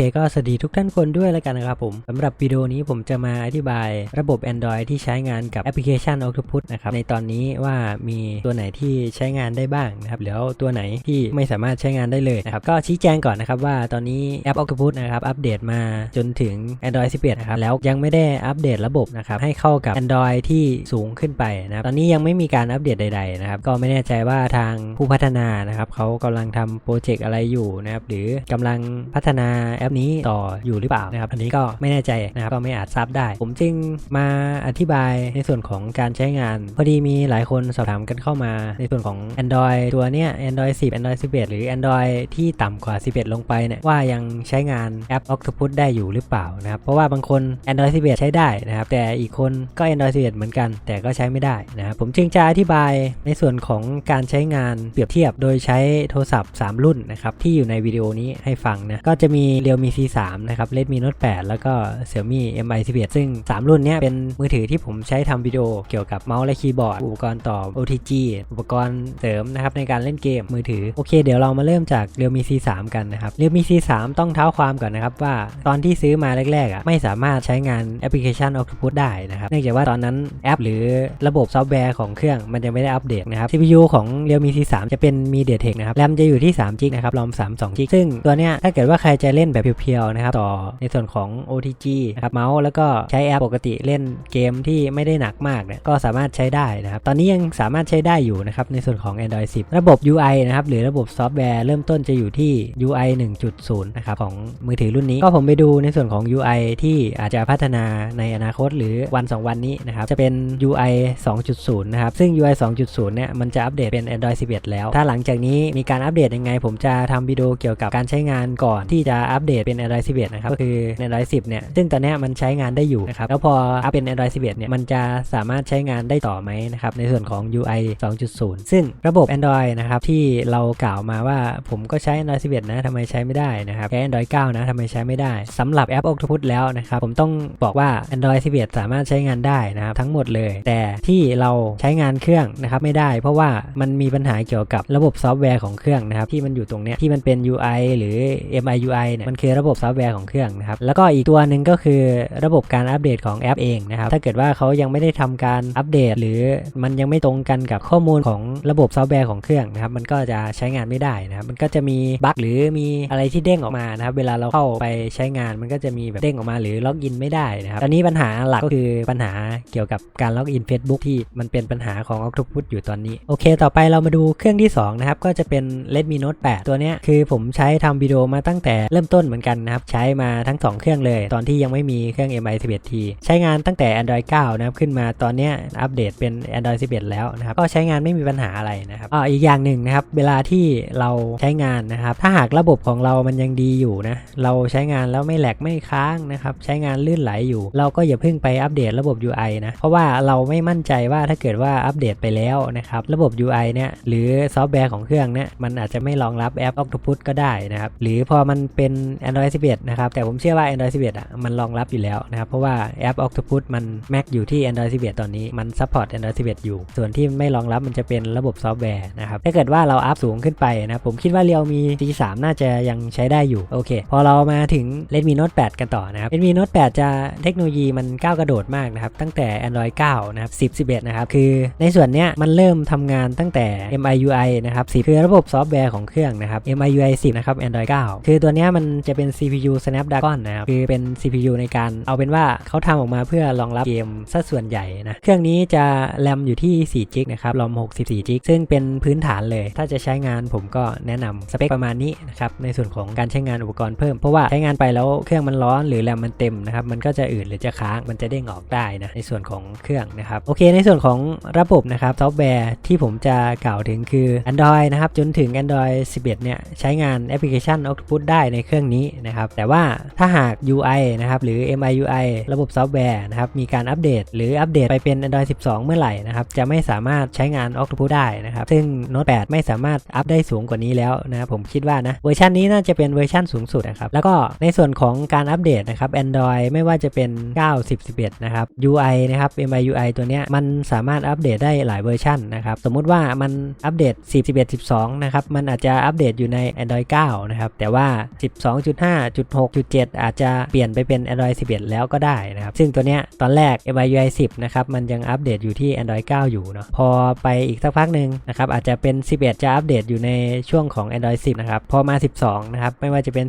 โอเคก็สวัสดีทุกท่านคนด้วยแล้วกันนะครับผมสำหรับวิดีโอนี้ผมจะมาอธิบายระบบ Android ที่ใช้งานกับแอปพลิเคชัน Octopus นะครับในตอนนี้ว่ามีตัวไหนที่ใช้งานได้บ้างนะครับแล้วตัวไหนที่ไม่สามารถใช้งานได้เลยนะครับก็ชี้แจงก่อนนะครับว่าตอนนี้แอป Octopus นะครับอัปเดตมาจนถึง Android 11นะครับแล้วยังไม่ได้อัปเดตระบบนะครับให้เข้ากับ Android ที่สูงขึ้นไปนะครับตอนนี้ยังไม่มีการอัปเดตใดๆนะครับก็ไม่แน่ใจว่าทางผู้พัฒนานะครับเขากำลังทำโปรเจกต์อะไรอยู่นะครับหรือกำลังพัฒนาแอปนี้ต่ออยู่หรือเปล่านะครับอันนี้ก็ไม่แน่ใจนะครับก็ไม่อาจทราบได้ ผมจึงมาอธิบายในส่วนของการใช้งาน พอดีมีหลายคนสอบถามกันเข้ามา ในส่วนของ Android ตัวเนี้ย Android 10 Android 11 หรือ Android ที่ต่ำกว่า 11 ลงไปเนี่ยว่ายังใช้งานแอป Octopus ได้อยู่หรือเปล่านะครับเพราะว่าบางคน Android 11 ใช้ได้นะครับแต่อีกคนก็ Android 11 เหมือนกัน แต่ก็ใช้ไม่ได้นะครับผมจึงจะอธิบายในส่วนของการใช้งานเปรียบเทียบ โดยใช้โทรศัพท์ 3 รุ่นนะครับที่อยู่ในวิดีโอนี้ให้ฟังนะก็จะมี Realme C3 นะครับ Redmi Note 8 แล้วก็ Xiaomi Mi 11ซึ่ง 3 รุ่นเนี้ยเป็นมือถือที่ผมใช้ทำวิดีโอเกี่ยวกับเมาส์และคีย์บอร์ด อุปกรณ์ต่อ OTG อุปกรณ์เสริมนะครับในการเล่นเกมมือถือ โอเค เดี๋ยวเรามาเริ่มจาก Realme C3 กันนะครับ Realme C3 ต้องเท้าความก่อนนะครับว่าตอนที่ซื้อมาแรกๆอะไม่สามารถใช้งานแอปพลิเคชัน Octopus ได้นะครับเนื่องจากว่าตอนนั้นแอป หรือระบบซอฟต์แวร์ของเครื่องมันยังไม่ได้อัปเดตนะครับ CPU ของ Realme C3 จะเป็น MediaTek นะครับ RAM จะอยู่ที่3 g b นะครับ ROM 3 2 g b ซึ่งตัวเนี้ยถ้าเกิดว่าใครจะเล่นแบบเพียวๆนะครับต่อในส่วนของ OTG นะครับเมาส์แล้วก็ใช้แอปปกติเล่นเกมที่ไม่ได้หนักมากเนี่ยก็สามารถใช้ได้นะครับตอนนี้ยังสามารถใช้ได้อยู่นะครับในส่วนของ Android 10 ระบบ UI นะครับหรือระบบซอฟต์แวร์เริ่มต้นจะอยู่ที่ UI 1.0 นะครับของมือถือรุ่นนี้ ก็ผมไปดูในส่วนของ UI ที่อาจจะพัฒนาในอนาคตหรือวัน 2 วันนี้นะครับจะเป็น UI 2.0 นะครับซึ่ง UI 2.0 เนี่ยมันจะอัปเดตเป็น Android 11 แล้ว ถ้าหลังจากนี้มีการอัปเดตยังไง ผมจะทำวิดีโอเกี่ยวกับการใช้งานก่อนที่จะอัปเดตเป็น Android 11 นะครับ ก็คือ Android 10 เนี่ย ซึ่งตอนนี้มันใช้งานได้อยู่นะครับ แล้วพออัปเป็น Android 11 เนี่ย มันจะสามารถใช้งานได้ต่อไหมนะครับ ในส่วนของ UI 2.0 ซึ่งระบบ Android นะครับ ที่เรากล่าวมาว่าผมก็ใช้ Android 11 นะทำไมใช้ไม่ได้นะครับ ใช้ Android 9 นะทำไมใช้ไม่ได้สำหรับแอป Octopus แล้วนะครับ ผมต้องบอกว่า Android 11 สามารถใช้งานได้นะครับทั้งหมดเลย แต่ที่เราใช้งานเครื่องนะครับไม่ได้ เพราะว่ามันมีปัญหาเกี่ยวกับระบบซอฟต์แวร์ของเครื่องนะครับที่มันอยู่ตรงเนี้ยที่มันเป็น UI หรือ MIUI เนี่ยมันคือระบบซอฟต์แวร์ของเครื่องนะครับ แล้วก็อีกตัวหนึ่งก็คือระบบการอัปเดตของแอปเองนะครับ ถ้าเกิดว่าเขายังไม่ได้ทำการอัปเดต หรือมันยังไม่ตรงกันกับข้อมูลของระบบซอฟต์แวร์ของเครื่องนะครับ มันก็จะใช้งานไม่ได้นะครับ มันก็จะมีบั๊กหรือมีอะไรที่เด้งออกมานะครับ เวลาเราเข้าไปใช้งานมันก็จะมีแบบเด้งออกมาหรือล็อกอินไม่ได้นะครับตอนนี้ปัญหาหลักก็คือปัญหาเกี่ยวกับการล็อกอิน Facebook ที่มันเป็นปัญหาของ Octopus อยู่ตอนนี้ โอเค ต่อไปเรามาดูเครื่องที่2นะครับ ก็จะเป็น Redmi Note 8 ตัวเนี้ยคือผมใช้ทำวิดีโอมาตั้งแต่เริ่มต้นเหมือนกันนะครับ ใช้มาทั้ง 2 เครื่องเลย ตอนที่ยังไม่มีเครื่อง MI 11T ใช้งานตั้งแต่ Android 9 นะครับ ขึ้นมาตอนนี้อัปเดตเป็น Android 11 แล้วนะครับ ก็ใช้งานไม่มีปัญหาอะไรนะครับอ่าอีกอย่างหนึ่งนะครับ เวลาที่เราใช้งานนะครับ ถ้าหากระบบของเรามันยังดีอยู่นะ เราใช้งานแล้วไม่แหลกไม่ค้างนะครับ ใช้งานลื่นไหลอยู่ เราก็อย่าเพิ่งไปอัปเดตระบบ UI นะ เพราะว่าเราไม่มั่นใจว่าถ้าเกิดว่าอัปเดตไปแล้วนะครับ ระบบ UI เนี่ยหรือซอฟต์แวร์ของเครื่องเนี่ยมันอาจจะไม่รองรับแอป Octopus ก็ได้นะครับ หรือพอมันเป็น Android 11 นะครับ แต่ผมเชื่อว่า Android 11อะมันรองรับอยู่แล้วนะครับ เพราะว่าแอป Octopus มัน Mac อยู่ที่ Android 11 ตอนนี้มัน support Android 11 อยู่ ส่วนที่ไม่รองรับมันจะเป็นระบบซอฟต์แวร์นะครับ ถ้าเกิดว่าเราอัพสูงขึ้นไปนะผมคิดว่าเรียวมี G3 น่าจะยังใช้ได้อยู่ โอเค พอเรามาถึง Redmi Note 8 กันต่อนะครับ Redmi Note 8 จะเทคโนโลยีมันก้าวกระโดดมากนะครับ ตั้งแต่ Android 9 นะครับ 10 11 นะครับ คือในส่วนเนี้ยมันเริ่มทำงานตั้งแต่ MIUI นะครับ 10 คือระบบซอฟต์แวร์ของเครื่องนะครับ MIUI 10 นะครับ Android 9 คือตัวเนี้ยมันจะเป็น CPU Snapdragon นะครับ คือเป็น CPU ในการเอาเป็นว่าเขาทำออกมาเพื่อรองรับเกมซะส่วนใหญ่นะ เครื่องนี้จะแรมอยู่ที่4 g b นะครับ ROM 64 g b ซึ่งเป็นพื้นฐานเลย ถ้าจะใช้งานผมก็แนะนำสเปคประมาณนี้นะครับ ในส่วนของการใช้งานอุปกรณ์เพิ่ม เพราะว่าใช้งานไปแล้วเครื่องมันร้อนหรือแรมมันเต็มนะครับ มันก็จะอืดหรือจะค้าง มันจะเด้งออกได้นะ ในส่วนของเครื่องนะครับ โอเค ในส่วนของระบบนะครับ ซอฟต์แวร์ที่ผมจะกล่าวถึงคือ Android นะครับ จนถึง Android 11 เนี่ย ใช้งานแอปพลิเคชัน Octopus ได้ในเครื่องนี้นี้นะครับ แต่ว่าถ้าหาก UI นะครับหรือ MIUI ระบบซอฟต์แวร์นะครับมีการอัปเดต หรืออัปเดตไปเป็น Android 12 เมื่อไหร่นะครับจะไม่สามารถใช้งาน Octopus ได้นะครับ ซึ่ง Note 8 ไม่สามารถอัปได้สูงกว่านี้แล้วนะครับผมคิดว่านะเวอร์ชันนี้น่าจะเป็นเวอร์ชันสูงสุดนะครับแล้วก็ในส่วนของการอัปเดตนะครับ Android ไม่ว่าจะเป็น 9 10 11 นะครับ UI นะครับ MIUI ตัวเนี้ยมันสามารถอัปเดตได้หลายเวอร์ชันนะครับสมมุติว่ามันอัปเดต10 11 12 นะครับมันอาจจะอัปเดตอยู่ใน Android 9 นะครับแต่ว่า 12 2.5 6 7 อาจจะเปลี่ยนไปเป็น Android 11 แล้วก็ได้นะครับ ซึ่งตัวเนี้ยตอนแรก MIUI 10 นะครับ มันยังอัปเดตอยู่ที่ Android 9 อยู่เนาะพอไปอีกสักพักหนึ่งนะครับ อาจจะเป็น 11 จะอัปเดตอยู่ในช่วงของ Android 10 นะครับ พอมา 12 นะครับ ไม่ว่าจะเป็น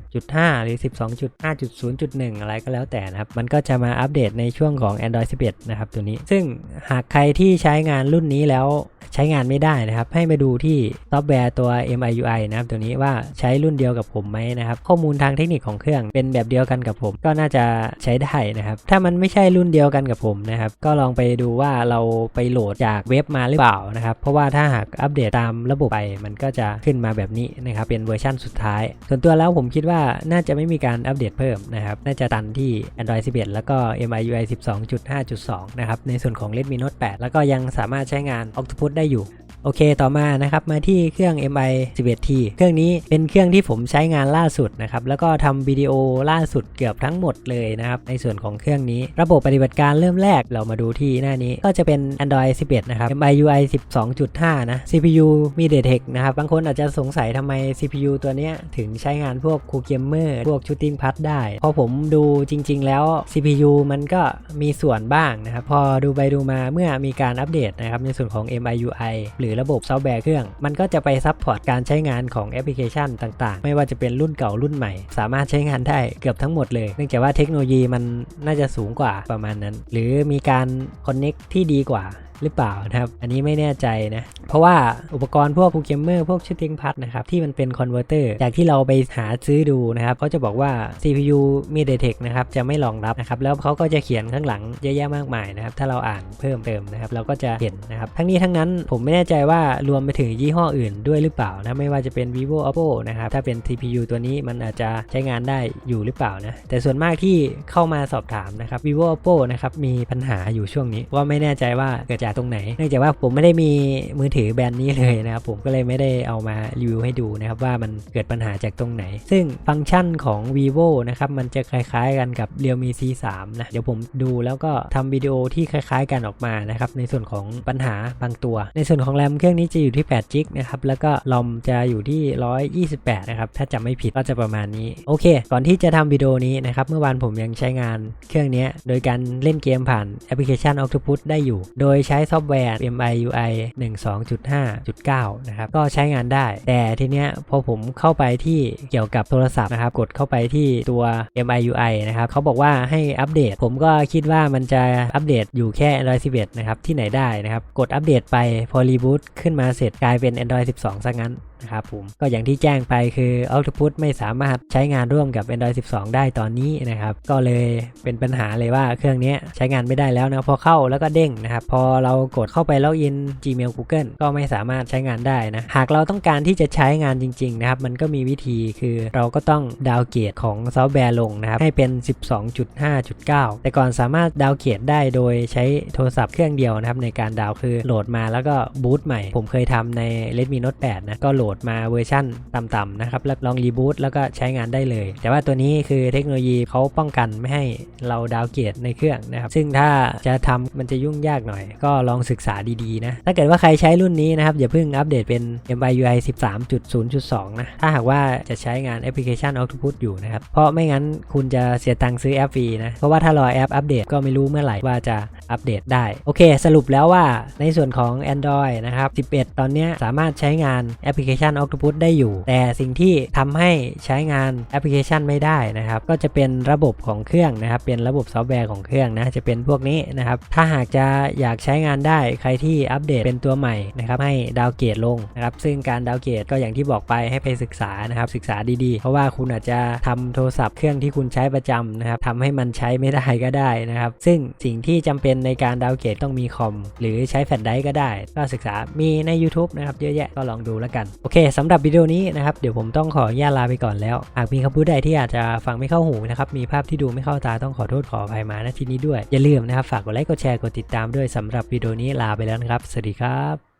12.5 หรือ 12.5.0.1 อะไรก็แล้วแต่นะครับ มันก็จะมาอัปเดตในช่วงของ Android 11 นะครับตัวนี้ ซึ่งหากใครที่ใช้งานรุ่นนี้แล้วใช้งานไม่ได้นะครับ ให้มาดูที่ซอฟต์แวร์ตัว MIUI นะครับตัวนี้ว่าใช้รุ่นเดียวกับผมไหมนะครับ ข้อมูลทางเทคนิคของเครื่องเป็นแบบเดียวกันกับผม ก็น่าจะใช้ได้นะครับ ถ้ามันไม่ใช่รุ่นเดียวกันกับผมนะครับ ก็ลองไปดูว่าเราไปโหลดจากเว็บมาหรือเปล่านะครับ เพราะว่าถ้าหากอัปเดตตามระบบไป มันก็จะขึ้นมาแบบนี้นะครับ เป็นเวอร์ชั่นสุดท้าย ส่วนตัวแล้วผมคิดว่าน่าจะไม่มีการอัปเดตเพิ่มนะครับ น่าจะตันที่ Android 11 แล้วก็ MIUI 12.5.2 นะครับ ในส่วนของ Redmi Note 8 แล้วก็ยังสามารถใช้งาน Octopus ได้อยู่ โอเคต่อมานะครับมาที่เครื่อง MI 11T เครื่องนี้เป็นเครื่องที่ผมใช้งานล่าสุดนะครับแล้วก็ทำวิดีโอล่าสุดเกือบทั้งหมดเลยนะครับในส่วนของเครื่องนี้ ระบบปฏิบัติการเริ่มแรกเรามาดูที่หน้านี้ก็จะเป็น Android 11 นะครับ MIUI 12.5 นะ CPU MediaTek นะครับบางคนอาจจะสงสัยทำไม CPU ตัวนี้ถึงใช้งานพวก Cool Gamer พวก Shooting Pad ได้ พอผมดูจริง ๆ แล้ว CPU มันก็มีส่วนบ้างนะครับพอดูไปดูมาเมื่อมีการอัปเดตนะครับในส่วนของ MIUI หรือระบบซอฟต์แวร์เครื่อง มันก็จะไปซับพอร์ตการใช้งานของแอปพลิเคชันต่างๆ ไม่ว่าจะเป็นรุ่นเก่ารุ่นใหม่ สามารถใช้งานได้เกือบทั้งหมดเลย เนื่องจากว่าเทคโนโลยีมันน่าจะสูงกว่าประมาณนั้น หรือมีการคอนเน็กที่ดีกว่า หรือเปล่านะครับ อันนี้ไม่แน่ใจนะ เพราะว่าอุปกรณ์พวก p ูเกมเมอร์พวกชิ t ติ้งพัดนะครับที่มันเป็นคอนเวอร์เตอร์จากที่เราไปหาซื้อดูนะครับเขาจะบอกว่า CPU MediaTek นะครับจะไม่รองรับนะครับแล้วเขาก็จะเขียนข้างหลังเยอะแยะมากมายนะครับถ้าเราอ่านเพิ่มเติมนะครับเราก็จะเห็นนะครับทั้งนี้ทั้งนั้นผมไม่แน่ใจว่ารวมไปถึงยี่ห้ออื่นด้วยหรือเปล่านะไม่ว่าจะเป็น vivo oppo นะครับถ้าเป็น CPU ตัวนี้มันอาจจะใช้งานได้อยู่หรือเปล่านะแต่ส่วนมากที่เข้ามาสอบถามนะครับ vivo oppo นะครับมีปัญหาอยู่ช่วงนี้ว่าไม่แน่ใจว่าเกิดจากตรงไหน เนื่องจากว่าผมไม่ได้มีมือถือแบรนด์นี้เลยนะครับผมก็เลยไม่ได้เอามารีวิวให้ดูนะครับว่ามันเกิดปัญหาจากตรงไหน ซึ่งฟังก์ชันของ vivo นะครับมันจะคล้ายๆกันกับ realme c3 นะเดี๋ยวผมดูแล้วก็ทำวิดีโอที่คล้ายๆกันออกมานะครับในส่วนของปัญหาบางตัว ในส่วนของแรมเครื่องนี้จะอยู่ที่8 g b นะครับแล้วก็ลอมจะอยู่ที่ 128 นะครับ ถ้าจำไม่ผิดก็จะประมาณนี้ โอเค ก่อนที่จะทำวิดีโอนี้นะครับ เมื่อวานผมยังใช้งานเครื่องนี้ โดยการเล่นเกมผ่านแอปพลิเคชัน Octopus ได้อยู่ โดยใช้ซอฟต์แวร์ MIUI 12.5.9 นะครับ ก็ใช้งานได้ แต่ทีเนี้ยพอผมเข้าไปที่เกี่ยวกับโทรศัพท์นะครับ กดเข้าไปที่ตัว MIUI นะครับ เขาบอกว่าให้อัปเดต ผมก็คิดว่ามันจะอัปเดตอยู่แค่ Android 11 นะครับ ที่ไหนได้นะครับ กดอัปเดตไปพอรีบูตขึ้นมาเสร็จกลายเป็น Android 12 ซะงั้น นะครับผมก็อย่างที่แจ้งไปคือ Octopus ไม่สามารถใช้งานร่วมกับ Android 12 ได้ตอนนี้นะครับก็เลยเป็นปัญหาเลยว่าเครื่องนี้ใช้งานไม่ได้แล้วนะพอเข้าแล้วก็เด้งนะครับพอเรากดเข้าไปล็อกอิน Gmail Google ก็ไม่สามารถใช้งานได้นะหากเราต้องการที่จะใช้งานจริงๆนะครับมันก็มีวิธีคือเราก็ต้องดาวเกรดของซอฟต์แวร์ลงนะครับให้เป็น 12.5.9 แต่ก่อนสามารถดาวเกรดได้โดยใช้โทรศัพท์เครื่องเดียวนะครับในการดาวคือโหลดมาแล้วก็บูตใหม่ ผมเคยทำใน Redmi Note 8นะก็โหลดมาเวอร์ชั่นต่ำๆนะครับแล้วลองรีบูตแล้วก็ใช้งานได้เลย แต่ว่าตัวนี้คือเทคโนโลยีเขาป้องกันไม่ให้เราดาวเกรดในเครื่องนะครับ ซึ่งถ้าจะทำมันจะยุ่งยากหน่อย ก็ลองศึกษาดีๆนะ ถ้าเกิดว่าใครใช้รุ่นนี้นะครับ อย่าเพิ่งอัปเดตเป็น MIUI 13.0.2 นะ ถ้าหากว่าจะใช้งานแอปพลิเคชัน Octopus อยู่นะครับ เพราะไม่งั้นคุณจะเสียตังค์ซื้อแอปฟรีนะ เพราะว่าถ้ารอแอปอัปเดตก็ไม่รู้เมื่อไหร่ว่าจะอัปเดตได้ โอเค สรุปแล้วว่าในส่วนของ Android นะครับ 11 ตอนนี้สามารถใช้งานแอปพลิเคชันชัน Octopus ได้อยู่ แต่สิ่งที่ทำให้ใช้งานแอปพลิเคชันไม่ได้นะครับ ก็จะเป็นระบบของเครื่องนะครับ เป็นระบบซอฟต์แวร์ของเครื่องนะจะเป็นพวกนี้นะครับ ถ้าหากจะอยากใช้งานได้ใครที่อัปเดตเป็นตัวใหม่นะครับ ให้ดาวเกรดลงนะครับ ซึ่งการดาวเกรดก็อย่างที่บอกไปให้ไปศึกษานะครับ ศึกษาดีๆ เพราะว่าคุณอาจจะทำโทรศัพท์เครื่องที่คุณใช้ประจำนะครับทำให้มันใช้ไม่ได้ก็ได้นะครับ ซึ่งสิ่งที่จำเป็นในการดาวเกรดต้องมีคอมหรือใช้แฟลชไดรฟ์ก็ได้ ก็ศึกษามีใน YouTube นะครับ เยอะแยะก็ลองดูแล้วกันโอเคสำหรับวิดีโอนี้นะครับ เดี๋ยวผมต้องขออนุญาตลาไปก่อนแล้ว หากมีคำพูดใดที่อาจจะฟังไม่เข้าหูนะครับ มีภาพที่ดูไม่เข้าตาต้องขอโทษขออภัยมาณที่นี้ด้วย อย่าลืมนะครับ ฝากกดไลค์ กดแชร์ กดติดตามด้วยสำหรับวิดีโอนี้ลาไปแล้วนะครับ สวัสดีครับ